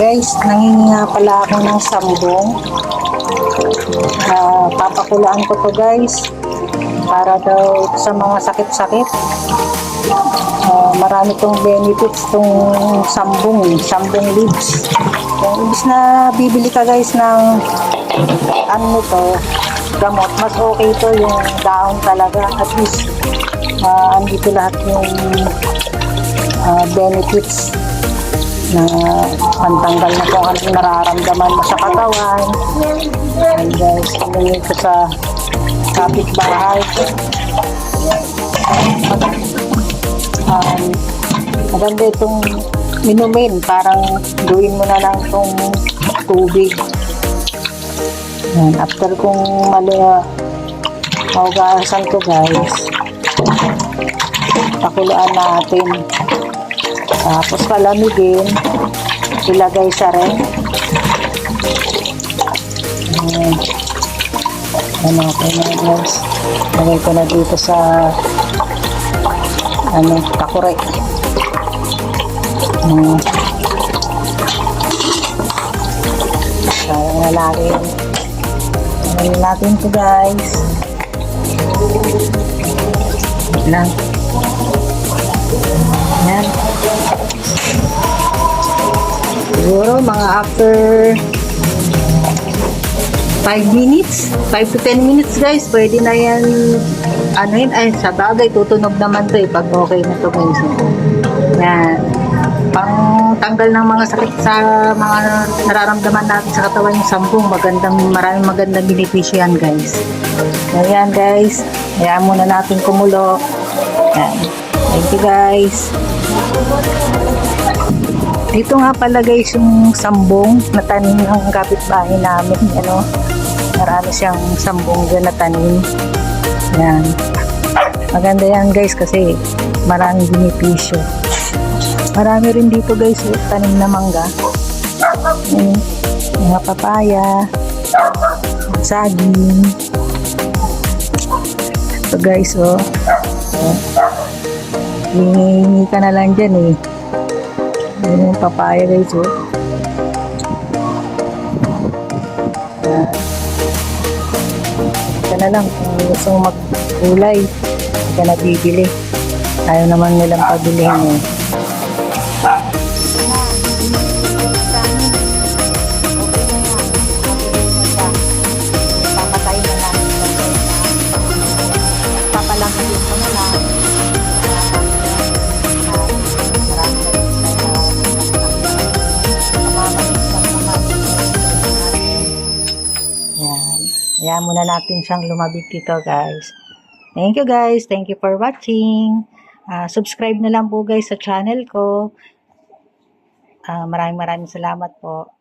Guys, nanginga pala ako ng sambong. Ah, papakulaan ko to guys. Para daw sa mga sakit-sakit. Ah, marami tong benefits tong sambong, sambong leaves. Kung imbis na bibili ka guys ng ano to, gamot, mas okay to yung dahon talaga. At least, ah, andito lahat yung ah, benefits na pantanggal na kung anong nararamdaman sa katawan. And guys, kumain ko sa kapitbahay. Um, maganda itong minumin. Parang gawin mo na lang itong tubig. Yan. After kung mali maugasan ko guys, pakulaan natin. Tapos palamigin, ilagay sa rin. Ayan. Ano ko na guys. Lagay ko na dito sa ano, takure. Ayan. Sayang na lagi. Ano natin to guys. Wait lang. Ayan. Siguro mga after 5 minutes, 5 to 10 minutes guys, pwede na yan ano yun, ay sa bagay, tutunog naman to eh, pag okay na to guys. Yan. Pang tanggal ng mga sakit sa mga nararamdaman natin sa katawan yung sampung, magandang, maraming magandang benepisyo yan guys. Ayan guys, hayaan muna natin kumulo. Yan. Thank you guys. Dito nga pala guys yung sambong na tanim ng kapitbahay namin. Ano, marami siyang sambong dyan na tanim. Yan. Maganda yan guys kasi maraming benepisyo. Marami rin dito guys yung tanim na mangga. Yan. Mga papaya. Saging. Ito guys oh. Hingi ka na lang dyan eh. Yan yung papaya guys oh. Yan. Na lang kung gusto mo magkulay. Hindi ka na bibili. Ayaw naman nilang pabilihin eh. Ayan muna natin siyang lumabig dito guys. Thank you guys. Thank you for watching. Ah, subscribe na lang po guys sa channel ko. Ah, maraming maraming salamat po.